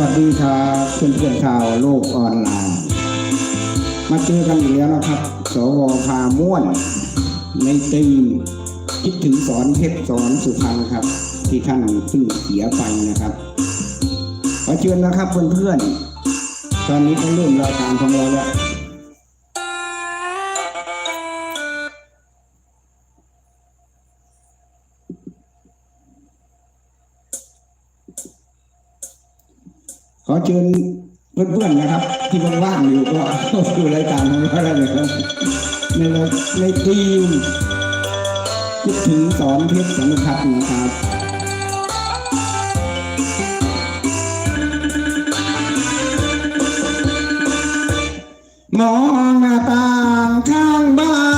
วัสดีครับเพื่อนเพื่อนชาวโลกออนไลน์มาเจอกันอีกแล้วนะครับ สวพาม่วน ในตีมคิดถึงสอนเพชรสอนสุพรรณครับ ที่ท่านซึ่งเสียไปนะครับขอเชิญนะครับเพื่อนๆตอนนี้ก็เริ่มรายการของเราแล้ว ขอเชิญเพื่อนๆนะครับ ที่ว่างๆอยู่ก็เข้าสู่รายการของเราได้เลยครับในในทีมคิดถึงสอนเพชรสนุพัฒน์นะครับมองหน้าต่างข้างบ้าน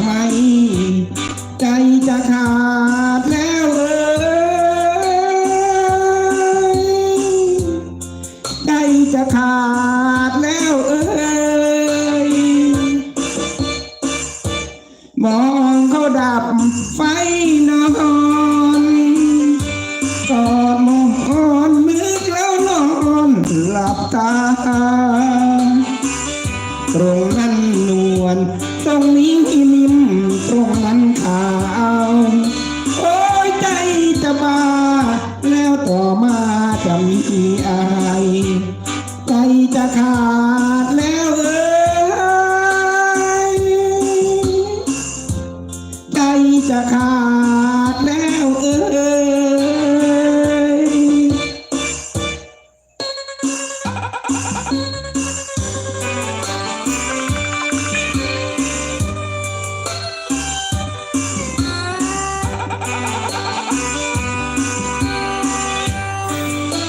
ไหมใจจะขาดแล้วเอ้ยใจจะขาดแล้วเอ้ยมองเขาดับไฟนอนกอดมอนนึกแล้วนอนหลับตาตรงนั้นนวลตรงนี้นิ่ม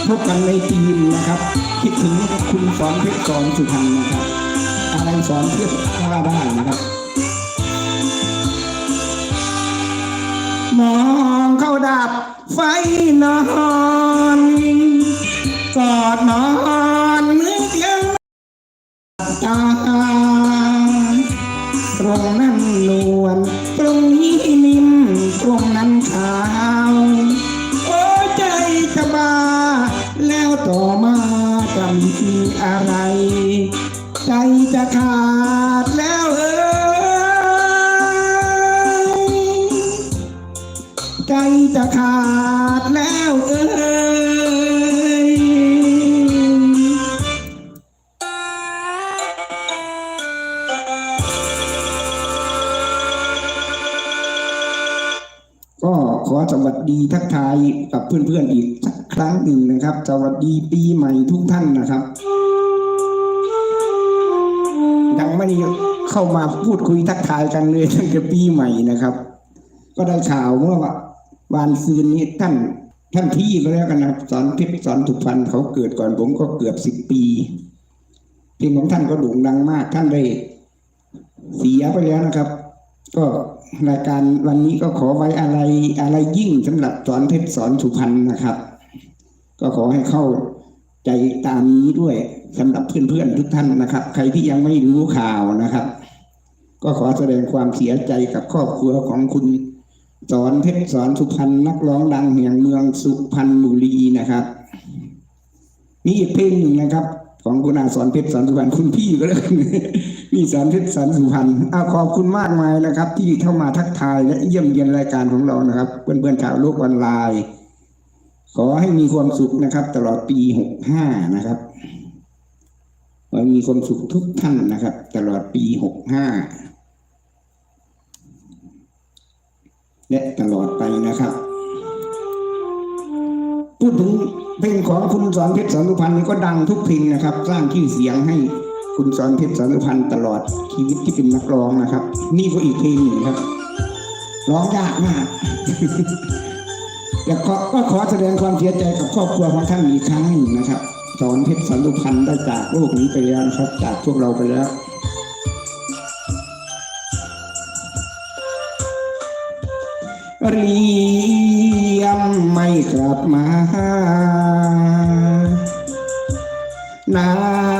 พบกันในทีมนะครับ คิดถึงคุณสอนเพชรสอนสุพรรณนะครับอะไรสอนเพชรว่าได้นะครับ มองเข้าดับไฟนอนกอดนอนนึกยังตาตรงนั้นนวลตรงนี้นิ่มตรงนั้นขาว ขาดแล้วเอ้ยใจจะขาดแล้วเอ้ยก็ขอสวัสดีทักทายกับเพื่อนๆอีกสักครั้งหนึ่งนะครับ สวัสดีปีใหม่ทุกท่านนะครับ ไม่ได้เข้ามาพูดคุยทักทายกันเลยตั้งแต่ปีใหม่นะครับ ก็ได้ข่าวเมื่อวานซืนนี้ท่านท่านพี่ก็แล้วกันนะสอนเพชรสอนถุกพันเขาเกิดก่อนผมก็เกือบสิบปีเพลงของท่านก็โด่งดังมาก ท่านได้เสียไปแล้วนะครับ ก็รายการวันนี้ก็ขอไว้อะไรอะไรยิ่งสำหรับสอนเพชรสอนสุพรรณนะครับ ก็ขอให้เข้าใจตามนี้ด้วย สำหรับเพื่อนๆทุกท่านนะครับ ใครที่ยังไม่รู้ข่าวนะครับ ก็ขอแสดงความเสียใจกับครอบครัวของคุณสอนเพชรสอนสุพรรณนักร้องดังแห่งเมืองสุพรรณบุรีนะครับมีอีกเพลงหนึ่งนะครับ ของคุณอาสอนเพชรสอนสุพรรณคุณพี่ก็แล้วกันมีสอนเพชรสอนสุพรรณอาขอบคุณมากมายนะครับ ที่เข้ามาทักทายและเยี่ยมเยียนรายการของเรานะครับ เพื่อนๆชาวโลกออนไลน์ ขอให้มีความสุขนะครับ ตลอดปีหกห้านะครับ ขอมีความสุขทุกท่านนะครับ ตลอดปีหกห้าและตลอดไปนะครับ พูดถึงเพลงของคุณสอนเพชรสอนสุพรรณนี่ก็ดังทุกเพลงนะครับ สร้างชื่อเสียงให้คุณสอนเพชรสอนสุพรรณตลอดชีวิตที่เป็นนักร้องนะครับ นี่ก็อีกเพลงหนึ่งครับร้องยากมากแล้วก็ก็ขอแสดงความเสียใจกับครอบครัวของท่านอีกครั้งหนึ่งนะครับ สอนเพชรสันสุพรรณได้จากโลกนี้ไปแล้วนะครับ จากพวกเราไปแล้วเรียมไม่กลับมานา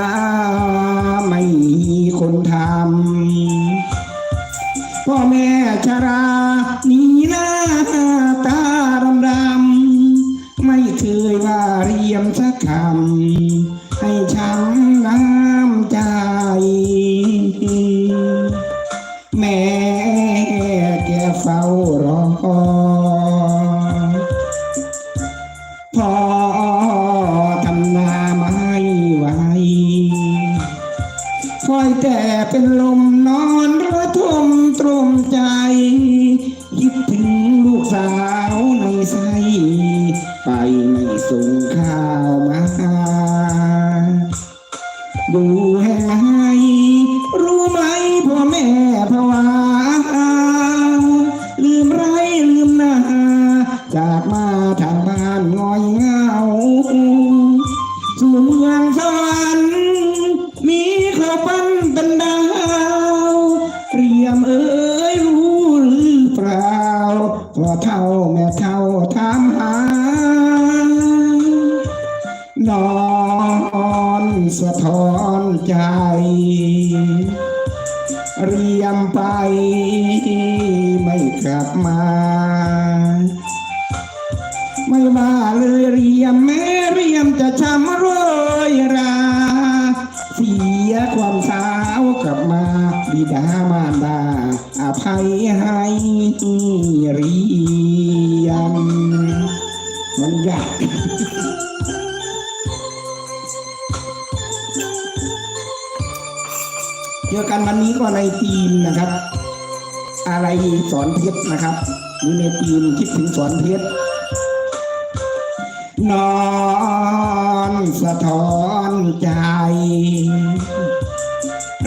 แต่ ทีมนะครับ อะไรสอนเพชรนะครับหรือในทีมคิดถึงสอนเพชรนอนสะท้อนใจ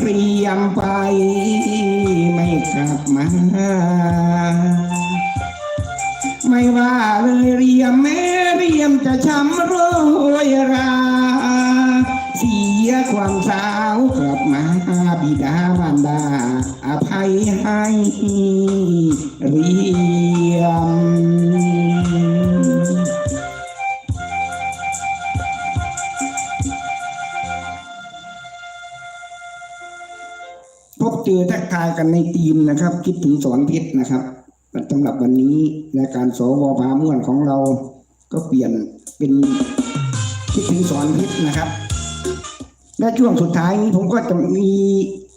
เรียมไปไม่กลับมา ไม่ว่าเลยเรียมแม้เรียมจะช้ำโรยรา เสียความสาวก บิดามารดา อภัยให้เรียมพบเจอทักทายกันในทีมนะครับ คิดถึงสอนเพชรนะครับสำหรับวันนี้รายการสวพาม่วนของเราก็เปลี่ยนเป็นคิดถึงสอนเพชรนะครับ และช่วงสุดท้ายนี้ผมก็จะมี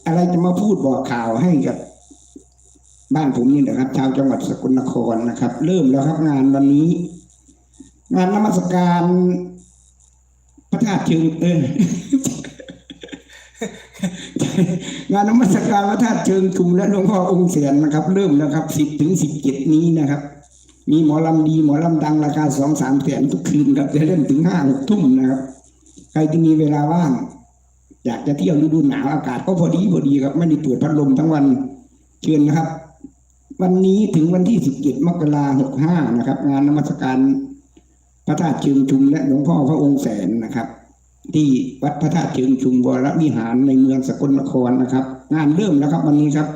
อะไรจะมาพูดบอกข่าวให้กับ บ้านผมนี่นะครับ ชาวจังหวัดสกลนครนะครับ เริ่มแล้วครับงานวันนี้ งานนมัสการพระธาตุเชิงเอองานนมัสการพระธาตุเชิงชุมและหลวงพ่อองค์เสียนนะครับ เริ่มแล้วครับสิบถึงสิบเจ็ดนี้นะครับ มีหมอลำดีหมอลำดังราคาสองสามแสนทุกคืนครับจะเล่นถึงห้าหกทุ่มนะครับ ใครที่มีเวลาว่าง อยากจะเที่ยวฤดูหนาวอากาศก็พอดีพอดีครับไม่ได้เปิดพัดลมทั้งวันเชิญนะครับ วันนี้ถึงวันที่สิบเจ็ดมกราหกห้านะครับ งานนมัสการพระธาตุเชิงชุมและหลวงพ่อพระองค์แสนนะครับ ที่วัดพระธาตุเชิงชุมวรวิหารในเมืองสกลนครนะครับ งานเริ่มแล้วครับ วันนี้ครับ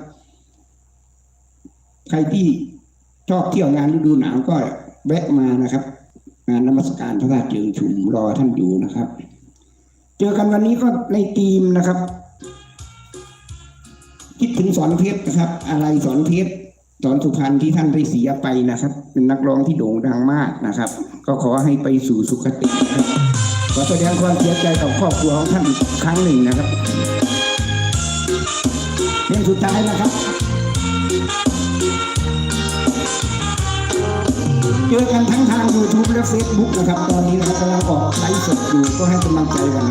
ใครที่ชอบเที่ยวงานฤดูหนาวก็แวะมานะครับ งานนมัสการพระธาตุเชิงชุมรอท่านอยู่นะครับ เจอกันวันนี้ก็ในทีมนะครับ คิดถึงสอนเพชรนะครับ อะไรสอนเพชรสอนสุพรรณที่ท่านได้เสียไปนะครับ เป็นนักร้องที่โด่งดังมากนะครับ ก็ขอให้ไปสู่สุคตินะครับขอแสดงความเสียใจกับครอบครัวของท่านอีกครั้งหนึ่งนะครับเพลงสุดท้ายนะครับ เจอกันทั้งทาง YouTube และ Facebook นะครับ ตอนนี้นะครับกำลังออกไลฟ์สดอยู่ก็ให้กำลังใจกัน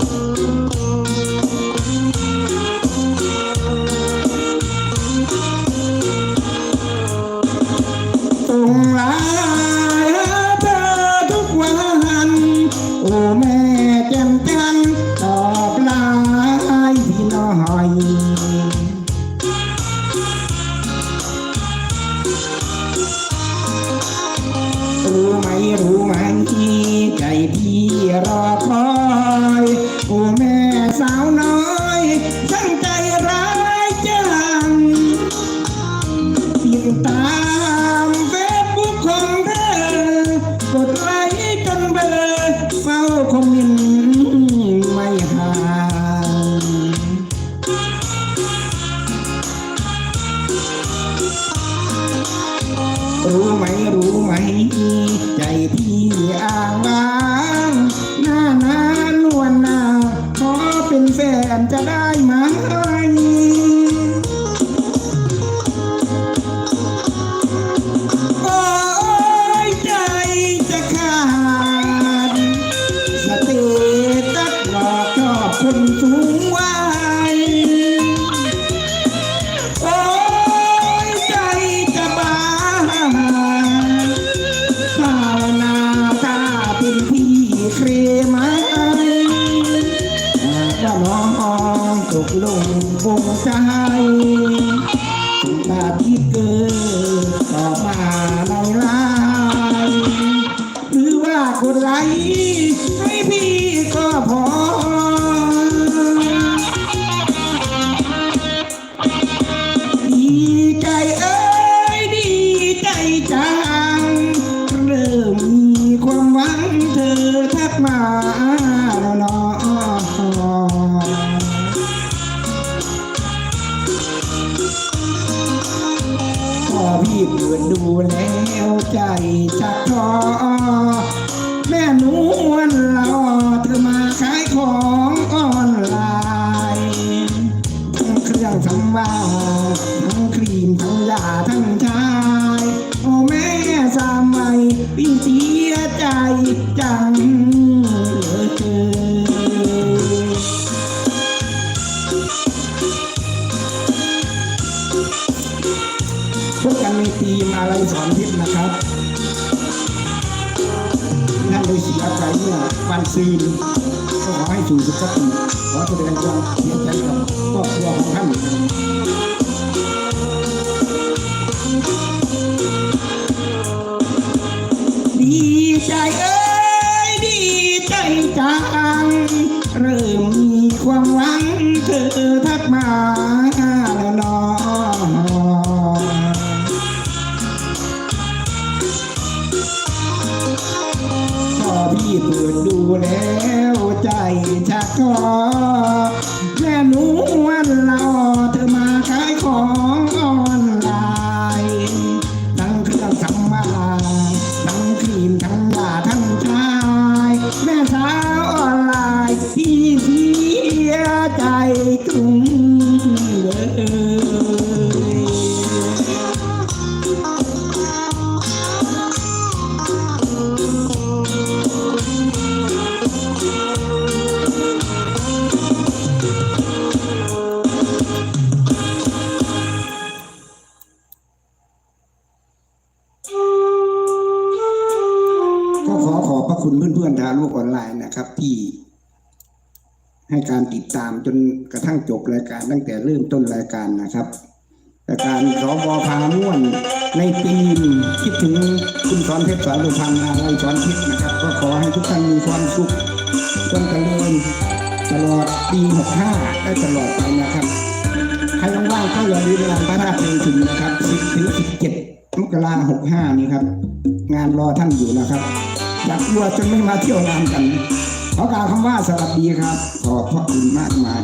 ใจพี่อ้างว้าง ป จังเลยพวกกันในทีมอะไรสอนพิษนะครับท่นได้เสียใจเมื่อวันซืนก็ขอให้สู่สุขติขอแสดงความเสียใจกับ ที่ให้การติดตามจนกระทั่งจบรายการตั้งแต่เริ่มต้นรายการนะครับรายการสบพาม่วนในปีมคิดถึงคุณสอนเพชรสอนลุพันธ์อาไรสอนพิษนะครับ ก็ขอให้ทุกท่านมีความสุขจนเจริญตลอดปี65ได้ตลอดไปนะครับใครว่างๆก็อย่าลืมงานพระราชเพลงถึงนะครับ10ถึง17มกราคม65 นี้ครับ งานรอท่านอยู่นะครับอยากกลัวจนไม่มาเที่ยวงานกัน ขอกล่าวคำว่าสวัสดีครับ ขอบพระคุณมากมาย